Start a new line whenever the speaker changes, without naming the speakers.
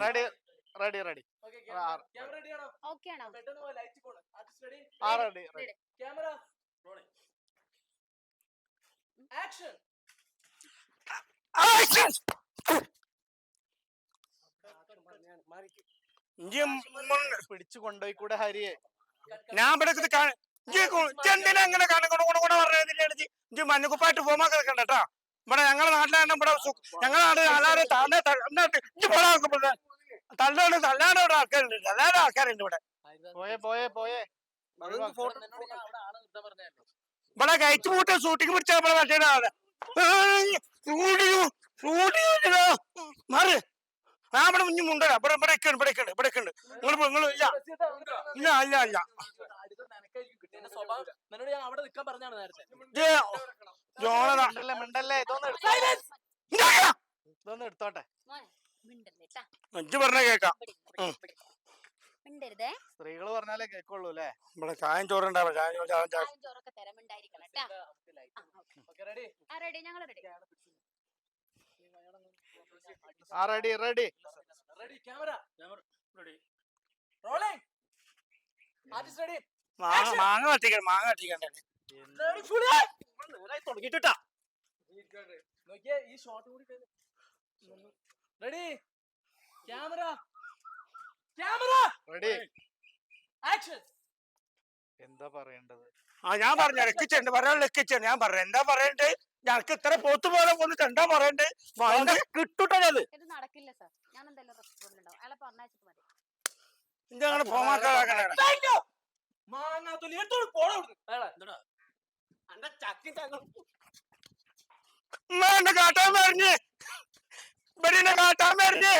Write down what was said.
Ready ready ready
ആണോ?
Okay?
ആ ready ready
Camera,
action action
പിടിച്ചു കൊണ്ടുപോയി കൂടെ ഹരിയെ.
ഞാൻ ഇവിടെ എന്തിനാ പറഞ്ഞില്ല മഞ്ഞക്കുപ്പായിട്ട് പോകുമ്പോ കേൾക്കണ്ട കേട്ടാ. ഇവിടെ ഞങ്ങളെ നാട്ടിലാണ് ഇവിടെ ഞങ്ങളെ നാട് എല്ലാവരും തള്ളേ തള്ളാണ് തള്ളാണ് ഇവിടെ ആൾക്കാരുണ്ട് എല്ലാവരും ആൾക്കാരുണ്ട് ഇവിടെ.
പോയേ പോയേ പോയേ.
ആളെ?
ഇവിടെ കഴിച്ചു കൂട്ട ഷൂട്ടിങ് പിടിച്ച നമ്മളെ മറ്റേ മാറി ഷൂട്ടിങ് ഷൂട്ടിങ് മാറ്. ഞാൻ ഇവിടെ മുന്നിൽ മുണ്ടല്ല ഇവിടെ ഇവിടെ ഇരിക്കണ് ഇവിടെ ഇരിക്കണ് ഇവിടെ ഇരിക്കണ് നിങ്ങൾ നിങ്ങൾ ഇല്ല. ഇല്ല ഇല്ല ഇല്ല.
അടുത്ത നിനക്കായിരിക്കും സ്വഭാവം നിന്നോട് ഞാൻ അവിടെ നിൽക്കാൻ പറഞ്ഞാണ് നേരത്തെ.
ഇജ്ജ് ജോണതാ
മിണ്ടല്ലേ മിണ്ടല്ലേ? ഇതൊന്ന് എടുത്തോ
ഇണ്ടാക്കാ.
ഇതൊന്ന് എടുത്തോട്ടെ.
മിണ്ടല്ലേ ട്ടാ.
ഇജ്ജ് പറഞ്ഞ കേക്കാം.
ഇവിടെ ഇരുന്ന്, ഇവിടെ ഇരുന്ന്, ഇവിടെ. ഇരുന്ന്. മിണ്ടരുതേ.
സ്ത്രീകൾ പറഞ്ഞാലേ കേക്കുള്ളൂ അല്ലേ?
ഇവിടെ ചായം ചോറുണ്ടാവും? ചായം ചോറ് ചായം ചായം
ചായം ചോറൊക്കെ തരമുണ്ടായിരിക്കണം ട്ടാ. ആ, okay.
റെഡി
ആ റെഡി ഞങ്ങൾ റെഡി
ആ ready ready
ready camera. Ready rolling artist ready
മാങ്ങ മാങ്ങ കത്തിക്കണം മാങ്ങ കത്തിക്കണ്ടേ തുടങ്ങിട്ടാ
നോക്കിയേ ഈ ഷോട്ട് കൂടി ready camera camera
ready
action
എന്താ പറയേണ്ടത്?
ആ ഞാൻ പറഞ്ഞു ലക്കിച്ചുണ്ട് പറയാൻ ലക്കിച്ചുണ്ട് ഞാൻ പറഞ്ഞു. എന്താ പറയണ്ടേ ഞങ്ങൾക്ക് ഇത്ര പോത്ത് പോലെ പോന്നിട്ട് എന്താ പറയണ്ടേ എന്താ കിട്ടുട്ടത്
ഇത് നടക്കില്ല സർ. ഞാൻ എന്തായാലും റെസ്പോണ്ട് ഉണ്ടാവും. അയാളെ പറഞ്ഞയച്ചിട്ട് മതി.
ഇന്റെ അങ്ങനെ പോമാക്കാക്കണേ
മാങ്ങാത്തൊലി എടുത്തോണ്ട് പോടാ അവിടുന്ന്?
എന്നെ കാട്ടാൻ മറിഞ്ഞ് ഇവിടെ എന്നെ കാട്ടാൻ മറിഞ്ഞ്